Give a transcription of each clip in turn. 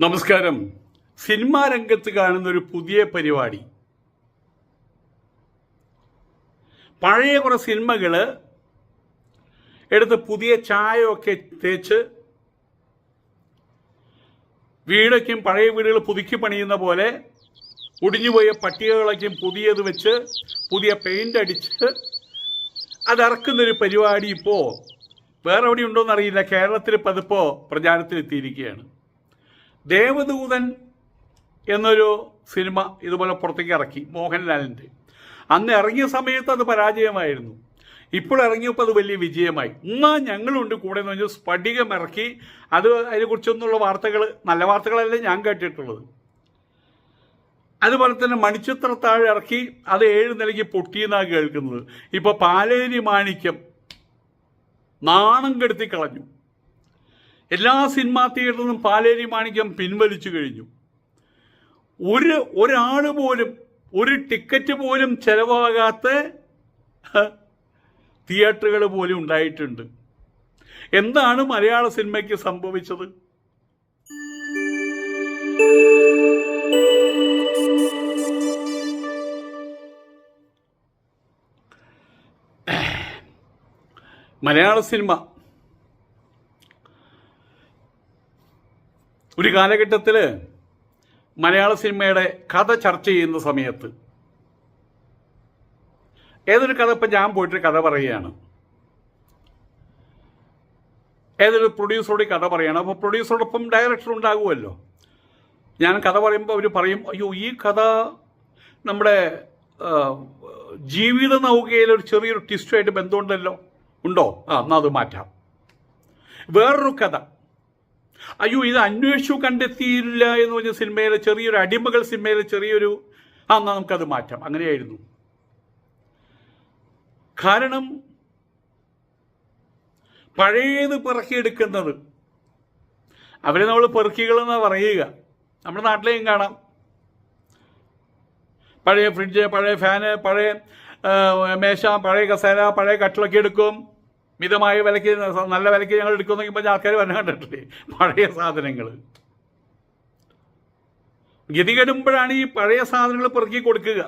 നമസ്കാരം. സിനിമാ രംഗത്ത് കാണുന്ന ഒരു പുതിയ പരിപാടി. പഴയ കുറേ സിനിമകൾ എടുത്ത് പുതിയ ചായയൊക്കെ തേച്ച് വീടൊക്കെയും പഴയ വീടുകൾ പുതുക്കി പണിയുന്ന പോലെ ഒടിഞ്ഞുപോയ പട്ടികകളൊക്കെയും പുതിയത് വെച്ച് പുതിയ പെയിന്റ് അടിച്ച് അതിറക്കുന്നൊരു പരിപാടി ഇപ്പോൾ വേറെ എവിടെ ഉണ്ടോയെന്നറിയില്ല കേരളത്തിൽ പതിപ്പോൾ പ്രചാരത്തിലെത്തിയിരിക്കുകയാണ്. ദേവദൂതൻ എന്നൊരു സിനിമ ഇതുപോലെ പുറത്തേക്ക് ഇറക്കി മോഹൻലാലിന്റെ അന്ന് ഇറങ്ങിയ സമയത്ത് അത് പരാജയമായിരുന്നു. ഇപ്പോൾ ഇറങ്ങിയപ്പോൾ അത് വലിയ വിജയമായി. എന്നാ ഞങ്ങളുണ്ട് കൂടെ എന്ന് പറഞ്ഞാൽ സ്ഫടികം ഇറക്കി അത് അതിനെക്കുറിച്ചൊന്നുള്ള വാർത്തകൾ നല്ല വാർത്തകളല്ലേ ഞാൻ കേട്ടിട്ടുള്ളത്. അതുപോലെ തന്നെ മണിച്ചിത്ര താഴെ ഇറക്കി അത് ഏഴ് നിലയ്ക്ക് പൊട്ടിയെന്നാണ് കേൾക്കുന്നത്. ഇപ്പോൾ പാലേരി മാണിക്യം നാണം കെടുത്തി കളഞ്ഞു. എല്ലാ സിനിമാ തിയേറ്ററിലും പാലേരി മാണിക്യം പിൻവലിച്ചു കഴിഞ്ഞു. ഒരു ഒരാൾ പോലും ഒരു ടിക്കറ്റ് പോലും ചെലവാകാത്ത തിയേറ്ററുകൾ പോലും ഉണ്ടായിട്ടുണ്ട്. എന്താണ് മലയാള സിനിമയ്ക്ക് സംഭവിച്ചത്? മലയാള സിനിമ ഒരു കാലഘട്ടത്തിൽ മലയാള സിനിമയുടെ കഥ ചർച്ച ചെയ്യുന്ന സമയത്ത് ഏതൊരു കഥ ഇപ്പം ഞാൻ പോയിട്ട് കഥ പറയുകയാണ്. ഏതൊരു പ്രൊഡ്യൂസറോട് കഥ പറയുകയാണ്. അപ്പോൾ പ്രൊഡ്യൂസറോടൊപ്പം ഡയറക്ടർ ഉണ്ടാകുമല്ലോ. ഞാൻ കഥ പറയുമ്പോൾ അവർ പറയും അയ്യോ ഈ കഥ നമ്മുടെ ജീവിത നൗകയിൽ ഒരു ചെറിയൊരു ട്വിസ്റ്റുമായിട്ട് ബന്ധമുണ്ടല്ലോ. ഉണ്ടോ? ആ എന്നാൽ അത് മാറ്റാം. വേറൊരു കഥ. അയ്യോ ഇത് അന്വേഷിച്ചു കണ്ടെത്തിയില്ല എന്ന് പറഞ്ഞ സിനിമയിലെ ചെറിയൊരു അടിമകൾ സിനിമയിലെ ചെറിയൊരു ആ എന്നാൽ നമുക്കത് മാറ്റാം. അങ്ങനെയായിരുന്നു. കാരണം പഴയത് പിറക്കിയെടുക്കുന്നത് അവരെ നമ്മൾ പെറുക്കികളെന്നാണ് പറയുക. നമ്മുടെ നാട്ടിലേയും കാണാം. പഴയ ഫ്രിഡ്ജ് പഴയ ഫാന് പഴയ മേശ പഴയ കസേര പഴയ കട്ടിലൊക്കെ എടുക്കും. മിതമായ വിലയ്ക്ക് നല്ല വിലയ്ക്ക് ഞങ്ങൾ എടുക്കുമെന്ന് പറഞ്ഞാൽ ആൾക്കാർ വരാൻ കണ്ടിട്ടില്ലേ? പഴയ സാധനങ്ങൾ ഗതികെടുമ്പോഴാണ് ഈ പഴയ സാധനങ്ങൾ പെറുക്കി കൊടുക്കുക.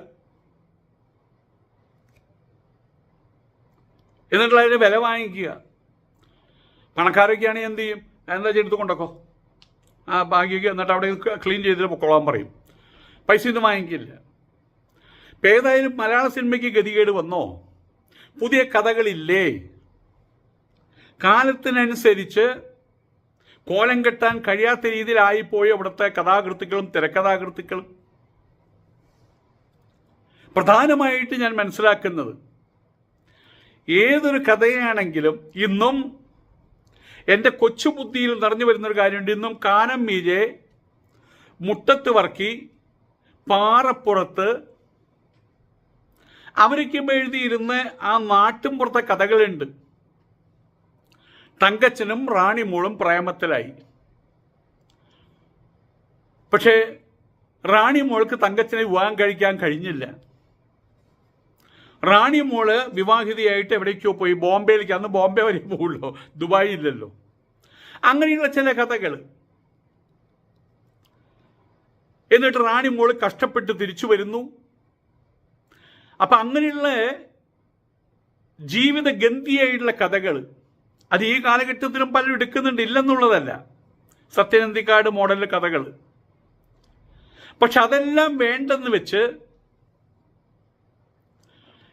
എന്നിട്ട് അതിന് വില വാങ്ങിക്കുക. പണക്കാരൊക്കെയാണെങ്കിൽ എന്ത് ചെയ്യും? എന്താ ചെയ്ത് കൊണ്ടൊക്കോ ആ ബാങ്കിക്ക് എന്നിട്ട് അവിടെ ക്ലീൻ ചെയ്തിട്ട് പൊക്കോളാൻ പറയും. പൈസ ഒന്നും വാങ്ങിക്കില്ല. ഇപ്പം ഏതായാലും മലയാള സിനിമയ്ക്ക് ഗതികേട് വന്നോ? പുതിയ കഥകളില്ലേ? കാലത്തിനനുസരിച്ച് കോലം കെട്ടാൻ കഴിയാത്ത രീതിയിലായിപ്പോയി അവിടുത്തെ കഥാകൃത്തുക്കളും തിരക്കഥാകൃത്തുക്കളും. പ്രധാനമായിട്ട് ഞാൻ മനസ്സിലാക്കുന്നത് ഏതൊരു കഥയാണെങ്കിലും ഇന്നും എന്റെ കൊച്ചു ബുദ്ധിയിൽ നിറഞ്ഞു വരുന്നൊരു കാര്യമുണ്ട്. ഇന്നും കാനം മീജെ മുട്ടത്ത് വർക്കി പാറപ്പുറത്ത് അവരൊക്കെ എഴുതിയിരുന്ന് ആ നാട്ടും പുറത്തെ കഥകളുണ്ട്. തങ്കച്ചനും റാണിമോളും പ്രേമത്തിലായി. പക്ഷേ റാണിമോൾക്ക് തങ്കച്ചനെ വിവാഹം കഴിക്കാൻ കഴിഞ്ഞില്ല. റാണി മോൾ വിവാഹിതയായിട്ട് എവിടേക്കോ പോയി. ബോംബെയിലേക്ക്. അന്ന് ബോംബെ വരെ പോകുള്ളൂ ദുബായി ഇല്ലല്ലോ. അങ്ങനെയുള്ള ചില കഥകൾ. എന്നിട്ട് റാണി മോൾ കഷ്ടപ്പെട്ട് തിരിച്ചു വരുന്നു. അപ്പൊ അങ്ങനെയുള്ള ജീവിത ഗന്ധിയായിട്ടുള്ള കഥകൾ അത് ഈ കാലഘട്ടത്തിലും പലരും എടുക്കുന്നുണ്ട് ഇല്ലെന്നുള്ളതല്ല. സത്യനന്ദിക്കാട് മോഡൽ കഥകൾ. പക്ഷെ അതെല്ലാം വേണ്ടെന്ന് വെച്ച്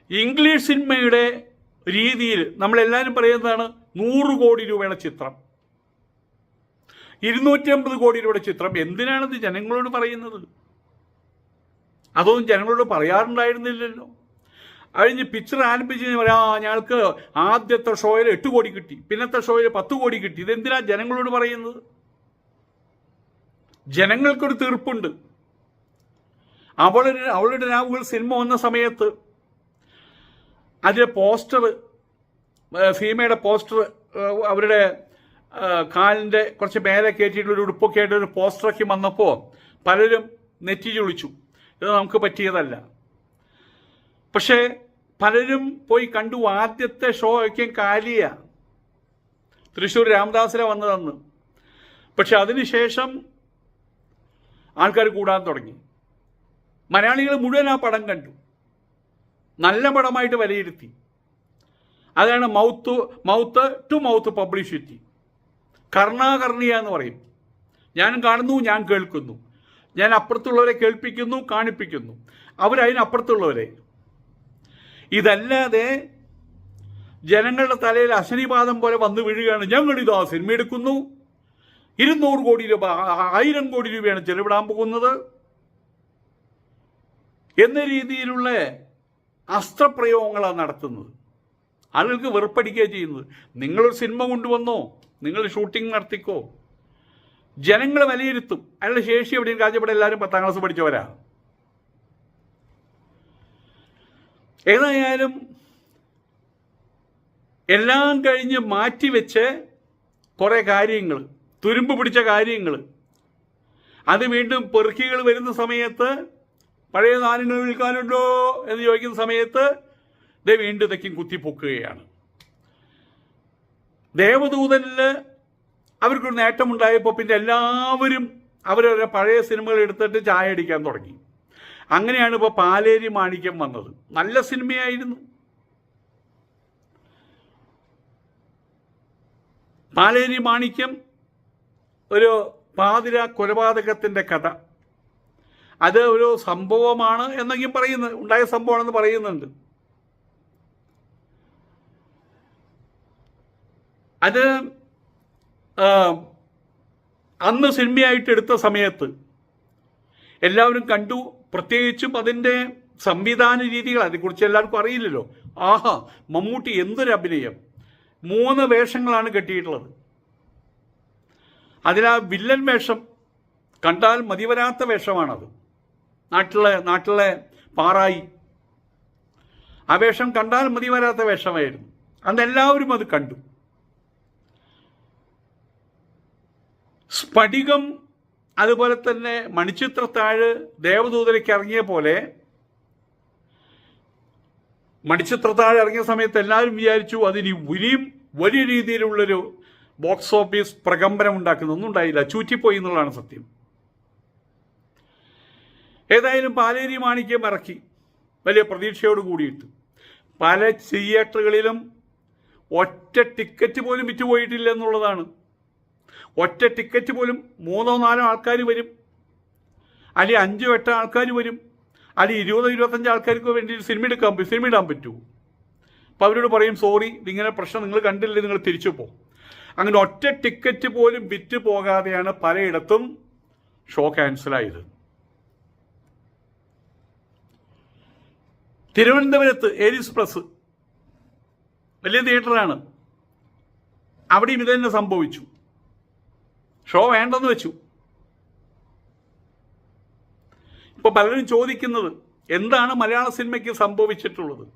ഇംഗ്ലീഷ് സിനിമയുടെ രീതിയിൽ നമ്മളെല്ലാവരും പറയുന്നതാണ് നൂറ് കോടി രൂപയുടെ ചിത്രം. ഇരുന്നൂറ്റി അമ്പത് കോടി രൂപയുടെ ചിത്രം. എന്തിനാണിത് ജനങ്ങളോട് പറയുന്നത്? അതൊന്നും ജനങ്ങളോട് പറയാറുണ്ടായിരുന്നില്ലല്ലോ. കഴിഞ്ഞ് പിക്ചർ ആരംഭിച്ച് പറയാം ആ ഞങ്ങൾക്ക് ആദ്യത്തെ ഷോയിൽ എട്ട് കോടി കിട്ടി. പിന്നത്തെ ഷോയിൽ പത്ത് കോടി കിട്ടി. ഇതെന്തിനാ ജനങ്ങളോട് പറയുന്നത്? ജനങ്ങൾക്കൊരു തീർപ്പുണ്ട്. അവളുടെ അവളുടെ രാവുകൾ സിനിമ വന്ന സമയത്ത് അതിലെ പോസ്റ്റർ ഫീമയുടെ പോസ്റ്റർ അവരുടെ കാലിന്റെ കുറച്ച് മേലെ കയറ്റിയിട്ടുള്ള ഒരു ഉടുപ്പൊക്കെ ആയിട്ട് ഒരു പോസ്റ്ററൊക്കെ വന്നപ്പോൾ പലരും നെറ്റി ചൊളിച്ചു ഇത് നമുക്ക് പറ്റിയതല്ല. പക്ഷേ പലരും പോയി കണ്ടു ആദ്യത്തെ ഷോ ഒക്കെ കാലിയ. തൃശ്ശൂർ രാമദാസിലെ വന്നതെന്ന്. പക്ഷെ അതിനുശേഷം ആൾക്കാർ കൂടാൻ തുടങ്ങി. മലയാളികൾ മുഴുവൻ ആ പടം കണ്ടു. നല്ല പടമായിട്ട് വിലയിരുത്തി. അതാണ് mouth mouth to mouth publicity കർണാകർണിയ എന്ന് പറയും. ഞാൻ കാണുന്നു ഞാൻ കേൾക്കുന്നു. ഞാൻ അപ്പുറത്തുള്ളവരെ കേൾപ്പിക്കുന്നു കാണിപ്പിക്കുന്നു. അവരതിനപ്പുറത്തുള്ളവരെ. ഇതല്ലാതെ ജനങ്ങളുടെ തലയിൽ അശനിപാതം പോലെ വന്നു വീഴുകയാണ് ഞങ്ങൾ ഇതാ സിനിമ എടുക്കുന്നു. ഇരുന്നൂറ് കോടി രൂപ ആയിരം കോടി രൂപയാണ് ചെലവിടാൻ പോകുന്നത്. എന്ന രീതിയിലുള്ള അസ്ത്രപ്രയോഗങ്ങളാണ് നടത്തുന്നത്. ആളുകൾക്ക് വെറുപ്പടിക്കുക ചെയ്യുന്നത്. നിങ്ങളൊരു സിനിമ കൊണ്ടുവന്നോ നിങ്ങൾ ഷൂട്ടിംഗ് നടത്തിക്കോ. ജനങ്ങൾ വിലയിരുത്തും. അയാളുടെ ശേഷി എവിടെയും കാഴ്ചപ്പെടെ എല്ലാവരും പത്താം ക്ലാസ് പഠിച്ചവരാ. ഏതായാലും എല്ലാം കഴിഞ്ഞ് മാറ്റിവെച്ച് കുറേ കാര്യങ്ങൾ തുരുമ്പ് പിടിച്ച കാര്യങ്ങൾ അത് വീണ്ടും പെറുക്കികൾ വരുന്ന സമയത്ത് പഴയ നാലിന് വിൽക്കാനുണ്ടോ എന്ന് ചോദിക്കുന്ന സമയത്ത് ദേ വീണ്ടും ഇതൊക്കെ കുത്തിപ്പൊക്കുകയാണ്. ദേവദൂതനിൽ അവർക്കൊരു നേട്ടമുണ്ടായപ്പോൾ പിന്നെ എല്ലാവരും അവരവരുടെ പഴയ സിനിമകൾ എടുത്തിട്ട് ചായ അടിക്കാൻ തുടങ്ങി. അങ്ങനെയാണ് ഇപ്പോൾ പാലേരി മാണിക്യം വന്നത്. നല്ല സിനിമയായിരുന്നു. പാലേരി മാണിക്യം ഒരു പാതിര കൊലപാതകത്തിന്റെ കഥ. അത് ഒരു സംഭവമാണ് എന്നെങ്കിലും പറയുന്നത് ഉണ്ടായ സംഭവമാണെന്ന് പറയുന്നുണ്ട്. അത് അന്ന് സിനിമയായിട്ട് എടുത്ത സമയത്ത് എല്ലാവരും കണ്ടു. പ്രത്യേകിച്ചും അതിന്റെ സംവിധാന രീതികൾ അതിനെക്കുറിച്ച് എല്ലാവർക്കും അറിയില്ലല്ലോ. ആഹാ മമ്മൂട്ടി എന്തൊരു അഭിനയം. മൂന്ന് വേഷങ്ങളാണ് കെട്ടിയിട്ടുള്ളത്. അതിലാ വില്ലൻ വേഷം കണ്ടാൽ മതിവരാത്ത വേഷമാണത്. നാട്ടിലെ നാട്ടിലെ പാറായി. ആ വേഷം കണ്ടാൽ മതിവരാത്ത വേഷമായിരുന്നു. അന്ന് എല്ലാവരും അത് കണ്ടു. സ്ഫടികം അതുപോലെ തന്നെ മണിച്ചിത്രത്താഴ് ദേവദൂതലേക്ക് ഇറങ്ങിയ പോലെ മണിച്ചിത്രത്താഴ് ഇറങ്ങിയ സമയത്ത് എല്ലാവരും വിചാരിച്ചു അതിന് ഇനിയും വലിയ രീതിയിലുള്ളൊരു ബോക്സ് ഓഫീസ് പ്രകമ്പനം ഉണ്ടാക്കുന്നൊന്നും ഉണ്ടായില്ല. ചൂറ്റിപ്പോയി എന്നുള്ളതാണ് സത്യം. ഏതായാലും പാലേരി മാണിക്യം ഇറക്കി. വലിയ പ്രതീക്ഷയോട് കൂടിയിട്ട്. പല തിയേറ്ററുകളിലും ഒറ്റ ടിക്കറ്റ് പോലും വിറ്റുപോയിട്ടില്ല എന്നുള്ളതാണ്. ഒറ്റ ടിക്കറ്റ് പോലും മൂന്നോ നാലോ ആൾക്കാർ വരും. അല്ലെങ്കിൽ അഞ്ചോ എട്ടോ ആൾക്കാർ വരും. അല്ലെങ്കിൽ ഇരുപതോ ഇരുപത്തഞ്ച് ആൾക്കാർക്ക് വേണ്ടി സിനിമ എടുക്കാൻ സിനിമ ഇടാൻ പറ്റുമോ അപ്പോൾ അവരോട് പറയും സോറി ഇങ്ങനെ പ്രശ്നം നിങ്ങൾ കണ്ടില്ലേ നിങ്ങൾ തിരിച്ചു പോ. അങ്ങനെ ഒറ്റ ടിക്കറ്റ് പോലും വിറ്റ് പോകാതെയാണ് പലയിടത്തും ഷോ ക്യാൻസലായത് തിരുവനന്തപുരത്ത് ഏരീസ് പ്ലസ് വലിയ തിയേറ്ററാണ് അവിടെയും ഇത് സംഭവിച്ചു. ഷോ വേണ്ടെന്ന് വെച്ചു. ഇപ്പൊ പലരും ചോദിക്കുന്നത് എന്താണ് മലയാള സിനിമയ്ക്ക് സംഭവിച്ചിട്ടുള്ളത്?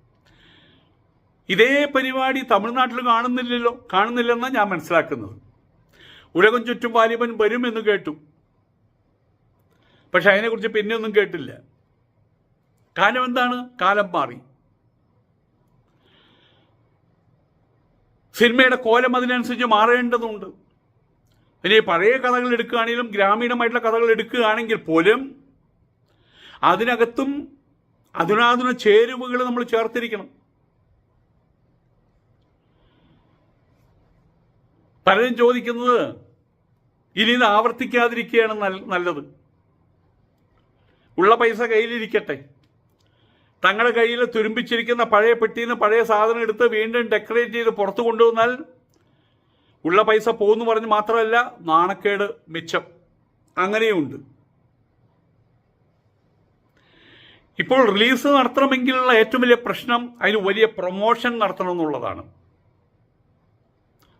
ഇതേ പരിപാടി തമിഴ്നാട്ടിൽ കാണുന്നില്ലല്ലോ കാണുന്നില്ലെന്നാണ് ഞാൻ മനസ്സിലാക്കുന്നത്. ഉലകം ചുറ്റും വാലിബൻ വരുമെന്ന് കേട്ടു. പക്ഷെ അതിനെക്കുറിച്ച് പിന്നെ ഒന്നും കേട്ടില്ല. കാലം എന്താണ്? കാലം മാറി. സിനിമയുടെ കോലം അതിനനുസരിച്ച് മാറേണ്ടതുണ്ട്. ഇനി പഴയ കഥകൾ എടുക്കുകയാണെങ്കിലും ഗ്രാമീണമായിട്ടുള്ള കഥകൾ എടുക്കുകയാണെങ്കിൽ പോലും അതിനകത്തും അതിനാധുന ചേരുവകൾ നമ്മൾ ചേർത്തിരിക്കണം. പലരും ചോദിക്കുന്നത് ഇനി ഇത് ആവർത്തിക്കാതിരിക്കുകയാണ് നല്ലത്. ഉള്ള പൈസ കയ്യിലിരിക്കട്ടെ. തങ്ങളുടെ കയ്യിൽ തുരുമ്പിച്ചിരിക്കുന്ന പഴയ പെട്ടിയിൽ നിന്ന് പഴയ സാധനം എടുത്ത് വീണ്ടും ഡെക്കറേറ്റ് ചെയ്ത് പുറത്തു കൊണ്ടുവന്നാൽ ഉള്ള പൈസ പോകുന്നു പറഞ്ഞ് മാത്രമല്ല നാണക്കേട് മിച്ചം. അങ്ങനെയുണ്ട്. ഇപ്പോൾ റിലീസ് നടത്തണമെങ്കിലുള്ള ഏറ്റവും വലിയ പ്രശ്നം അതിന് വലിയ പ്രൊമോഷൻ നടത്തണം എന്നുള്ളതാണ്.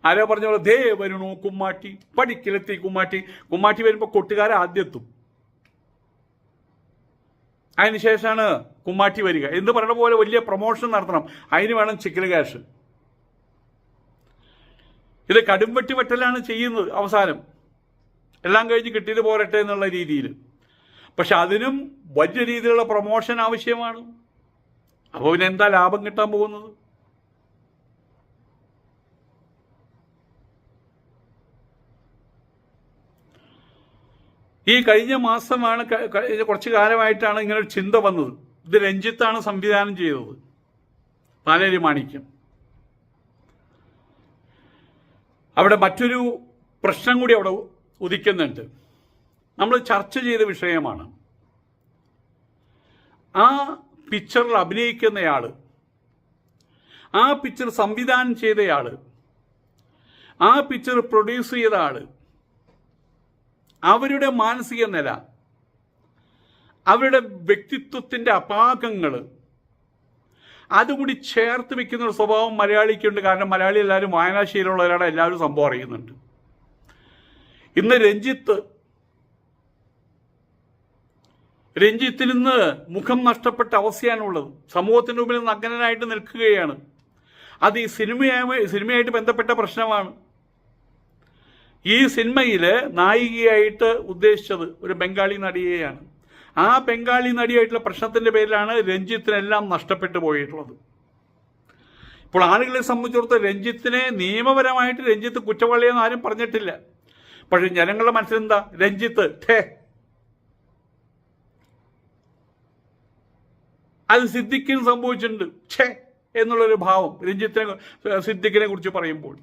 ആരോ പറഞ്ഞ പോലെ ദേ വരുണു കുമ്മാട്ടി പഠിക്കലെത്തി കുമ്മാട്ടി. കുമ്മാട്ടി വരുമ്പോൾ കൊട്ടുകാരെ ആദ്യത്തും. അതിനുശേഷമാണ് കുമ്മാട്ടി വരിക. എന്ന് പറയുന്ന പോലെ വലിയ പ്രൊമോഷൻ നടത്തണം. അതിന് വേണം ചിക്കൻ ക്യാഷ്. ഇത് കടുംവെട്ടി വെട്ടലാണ് ചെയ്യുന്നത് അവസാനം. എല്ലാം കഴിഞ്ഞ് കിട്ടിയത് പോരട്ടെ എന്നുള്ള രീതിയിൽ. പക്ഷെ അതിനും വലിയ രീതിയിലുള്ള പ്രൊമോഷൻ ആവശ്യമാണ്. അപ്പോൾ പിന്നെ എന്താ ലാഭം കിട്ടാൻ പോകുന്നത്? ഈ കഴിഞ്ഞ മാസമാണ് കുറച്ച് കാലമായിട്ടാണ് ഇങ്ങനെ ഒരു ചിന്ത വന്നത്. ഇത് രഞ്ജിത്താണ് സംവിധാനം ചെയ്തത്. പാലേരി മാണിക്യം. അവിടെ മറ്റൊരു പ്രശ്നം കൂടി അവിടെ ഉദിക്കുന്നുണ്ട്. നമ്മൾ ചർച്ച ചെയ്ത വിഷയമാണ്. ആ പിക്ചറിൽ അഭിനയിക്കുന്നയാൾ ആ പിക്ചർ സംവിധാനം ചെയ്തയാൾ ആ പിക്ചർ പ്രൊഡ്യൂസ് ചെയ്ത ആൾ അവരുടെ മാനസിക നില അവരുടെ വ്യക്തിത്വത്തിന്റെ അപാകങ്ങൾ അതുകൂടി ചേർത്ത് വെക്കുന്ന ഒരു സ്വഭാവം മലയാളിക്കുണ്ട്. കാരണം മലയാളി എല്ലാവരും വായനാശീലമുള്ളവരാണ്. എല്ലാവരും സംഭവം അറിയുന്നുണ്ട്. ഇന്ന് രഞ്ജിത്ത് രഞ്ജിത്തിൽ നിന്ന് മുഖം നഷ്ടപ്പെട്ട അവസ്ഥയാണുള്ളത്. സമൂഹത്തിന്റെ മുമ്പിൽ നഗ്നനായിട്ട് നിൽക്കുകയാണ്. അത് ഈ സിനിമയായി സിനിമയായിട്ട് ബന്ധപ്പെട്ട പ്രശ്നമാണ്. ഈ സിനിമയിൽ നായികയായിട്ട് ഉദ്ദേശിച്ചത് ഒരു ബംഗാളി നടിയെയാണ്. ആ ബംഗാളി നടിയായിട്ടുള്ള പ്രശ്നത്തിന്റെ പേരിലാണ് രഞ്ജിത്തിനെല്ലാം നഷ്ടപ്പെട്ടു പോയിട്ടുള്ളത്. ഇപ്പോൾ ആളുകളെ സംബന്ധിച്ചിടത്തോളം രഞ്ജിത്തിനെ നിയമപരമായിട്ട് രഞ്ജിത്ത് കുറ്റവാളിയെന്ന് ആരും പറഞ്ഞിട്ടില്ല. പക്ഷെ ജനങ്ങളുടെ മനസ്സിലെന്താ? രഞ്ജിത്ത് ഠേ അത് സിദ്ദിഖിന് സംഭവിച്ചിട്ടുണ്ട്. ഛേ എന്നുള്ളൊരു ഭാവം രഞ്ജിത്തിനെ സിദ്ദിഖിനെ കുറിച്ച് പറയുമ്പോൾ.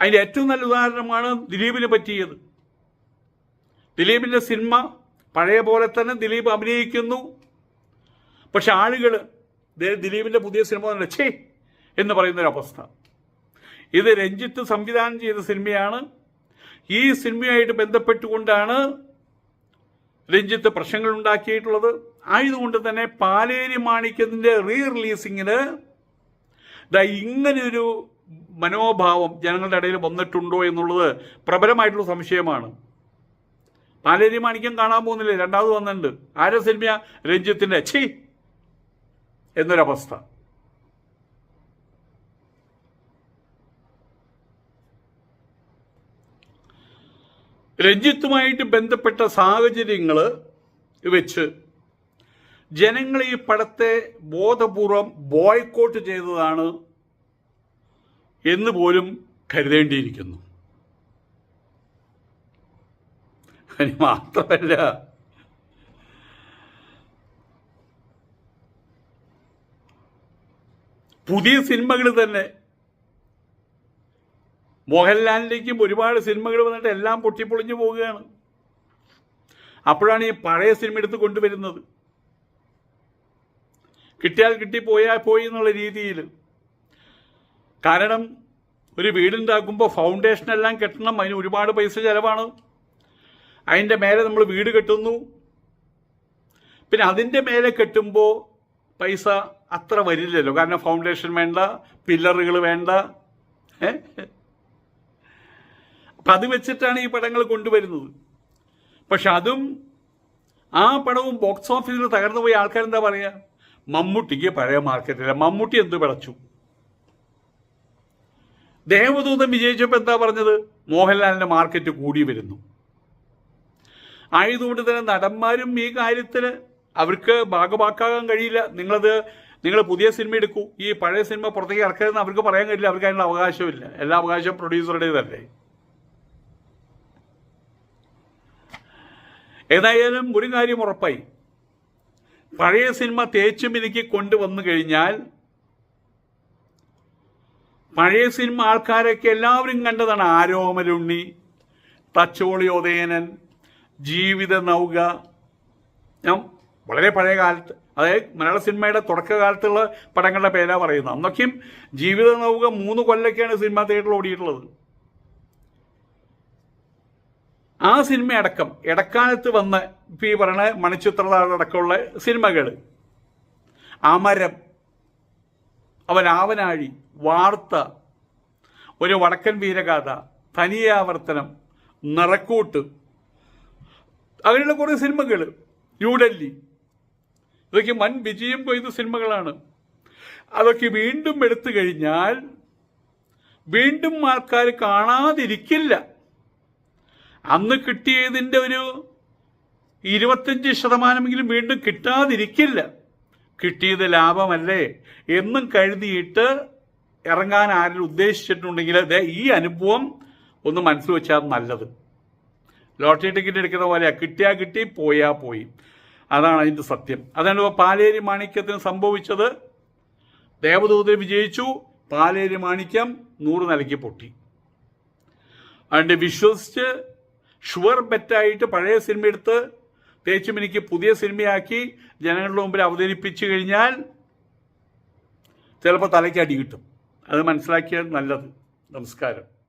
അതിന്റെ ഏറ്റവും നല്ല ഉദാഹരണമാണ് ദിലീപിനെ പറ്റിയത്. ദിലീപിന്റെ സിനിമ പഴയ പോലെ തന്നെ ദിലീപ് അഭിനയിക്കുന്നു. പക്ഷെ ആളുകൾ ദിലീപിന്റെ പുതിയ സിനിമ തന്നെ ഛേ എന്ന് പറയുന്നൊരവസ്ഥ ഇത് രഞ്ജിത്ത് സംവിധാനം ചെയ്ത സിനിമയാണ്. ഈ സിനിമയായിട്ട് ബന്ധപ്പെട്ടുകൊണ്ടാണ് രഞ്ജിത്ത് പ്രശ്നങ്ങൾ ഉണ്ടാക്കിയിട്ടുള്ളത്. ആയതുകൊണ്ട് തന്നെ പാലേരി മാണിക്യത്തിന്റെ റീ റിലീസിങ്ങിന് ദാ ഇങ്ങനെയൊരു മനോഭാവം ജനങ്ങളുടെ ഇടയിൽ വന്നിട്ടുണ്ടോ എന്നുള്ളത് പ്രബലമായിട്ടുള്ള സംശയമാണ്. പാലേരി മാണിക്യം കാണാൻ പോകുന്നില്ലേ? രണ്ടാമത് വന്നിട്ടുണ്ട്. ആരെ സിനിമ രഞ്ജിത്തിന്റെ ഛീ! എന്നൊരവസ്ഥ. രഞ്ജിത്തുമായിട്ട് ബന്ധപ്പെട്ട സാഹചര്യങ്ങൾ വെച്ച് ജനങ്ങൾ ഈ പടത്തെ ബോധപൂർവം ബോയ്ക്കോട്ട് ചെയ്തതാണ് എന്ന് പോലും കരുതേണ്ടിയിരിക്കുന്നു. അതിന് മാത്രമല്ല. പുതിയ സിനിമകൾ തന്നെ. മോഹൻലാലിലേക്കും ഒരുപാട് സിനിമകൾ വന്നിട്ട് എല്ലാം പൊട്ടിപ്പൊളിഞ്ഞു പോവുകയാണ്. അപ്പോഴാണ് ഈ പഴയ സിനിമ എടുത്ത് കൊണ്ടുവരുന്നത്. കിട്ടിയാൽ കിട്ടി പോയാൽ പോയി എന്നുള്ള രീതിയിൽ. കാരണം ഒരു വീടുണ്ടാക്കുമ്പോൾ ഫൗണ്ടേഷൻ എല്ലാം കെട്ടണം. അതിന് ഒരുപാട് പൈസ ചിലവാണ്. അതിന്റെ മേലെ നമ്മൾ വീട് കെട്ടുന്നു. പിന്നെ അതിന്റെ മേലെ കെട്ടുമ്പോൾ പൈസ അത്ര വരില്ലല്ലോ. കാരണം ഫൗണ്ടേഷൻ വേണ്ട പില്ലറുകൾ വേണ്ട. അപ്പം അത് വെച്ചിട്ടാണ് ഈ പടങ്ങൾ കൊണ്ടുവരുന്നത്. പക്ഷെ അതും ആ പടവും ബോക്സ് ഓഫീസിൽ തകർന്നു പോയ ആൾക്കാരെന്താ പറയുക മമ്മൂട്ടിക്ക് പഴയ മാർക്കറ്റില്ല മമ്മൂട്ടി എന്ത് പിടച്ചു? ദേവദൂതം വിജയിച്ചപ്പോൾ എന്താ പറഞ്ഞത്? മോഹൻലാലിന്റെ മാർക്കറ്റ് കൂടി വരുന്നു. ആയതുകൊണ്ട് തന്നെ നടന്മാരും ഈ കാര്യത്തിൽ അവർക്ക് ഭാഗമാക്കാകാൻ കഴിയില്ല. നിങ്ങളത് നിങ്ങൾ പുതിയ സിനിമ എടുക്കൂ. ഈ പഴയ സിനിമ പുറത്തേക്ക് ഇറക്കരുതെന്ന് അവർക്ക് പറയാൻ കഴിയില്ല. അവർക്ക് അതിനുള്ള അവകാശമില്ല. എല്ലാ അവകാശവും പ്രൊഡ്യൂസറുടേതല്ലേ. ഏതായാലും ഒരു കാര്യം ഉറപ്പായി. പഴയ സിനിമ തേച്ചു മിനുക്കി കൊണ്ടുവന്നു കഴിഞ്ഞാൽ പഴയ സിനിമ ആൾക്കാരൊക്കെ എല്ലാവരും കണ്ടതാണ് ആരോമലുണ്ണി തച്ചോളി ഉദയനൻ ജീവിത നൗക. ഞാൻ വളരെ പഴയ കാലത്ത് അതായത് മലയാള സിനിമയുടെ തുടക്കകാലത്തുള്ള പടങ്ങളുടെ പേരാ പറയുന്നത്. അന്നൊക്കെയും ജീവിത നൗക മൂന്ന് കൊല്ലൊക്കെയാണ് സിനിമ തിയേറ്ററിൽ ഓടിയിട്ടുള്ളത്. ആ സിനിമ അടക്കം ഇടക്കാലത്ത് വന്ന ഇപ്പം ഈ പറയണ മണിച്ചിത്രതാടക്കമുള്ള സിനിമകൾ. അമരം അവൻ ആവനാഴി വാർത്ത ഒരു വടക്കൻ വീരഗാഥ തനിയാവർത്തനം നിറക്കൂട്ട് അങ്ങനെയുള്ള കുറേ സിനിമകൾ ന്യൂഡൽഹി. ഇതൊക്കെ വൻ വിജയം കൊയ്ത സിനിമകളാണ്. അതൊക്കെ വീണ്ടും എടുത്തു കഴിഞ്ഞാൽ വീണ്ടും ആൾക്കാർ കാണാതിരിക്കില്ല. അന്ന് കിട്ടിയതിന്റെ ഒരു ഇരുപത്തഞ്ച് ശതമാനമെങ്കിലും വീണ്ടും കിട്ടാതിരിക്കില്ല. കിട്ടിയത് ലാഭമല്ലേ എന്നും കരുതിയിട്ട് ഇറങ്ങാൻ ആരും ഉദ്ദേശിച്ചിട്ടുണ്ടെങ്കിൽ അതെ ഈ അനുഭവം ഒന്ന് മനസ്സിൽ വെച്ചാൽ നല്ലത്. ലോട്ടറി ടിക്കറ്റ് എടുക്കുന്ന പോലെയാ കിട്ടിയാ കിട്ടി പോയാ പോയി. അതാണ് അതിന്റെ സത്യം. അതാണ് ഇപ്പോൾ പാലേരി മാണിക്യത്തിന് സംഭവിച്ചത്. ദേവദൂതൻ വിജയിച്ചു. പാലേരി മാണിക്യം നൂറ് നിലയ്ക്ക് പൊട്ടി. അതുകൊണ്ട് വിശ്വസിച്ച് ഷുവർ ബെറ്റായിട്ട് പഴയ സിനിമ എടുത്ത് തേച്ചും എനിക്ക് പുതിയ സിനിമയാക്കി ജനങ്ങളുടെ മുമ്പിൽ അവതരിപ്പിച്ചു കഴിഞ്ഞാൽ ചിലപ്പോൾ തലയ്ക്ക് അടി കിട്ടും. അത് മനസ്സിലാക്കിയാൽ നല്ലത്. നമസ്കാരം.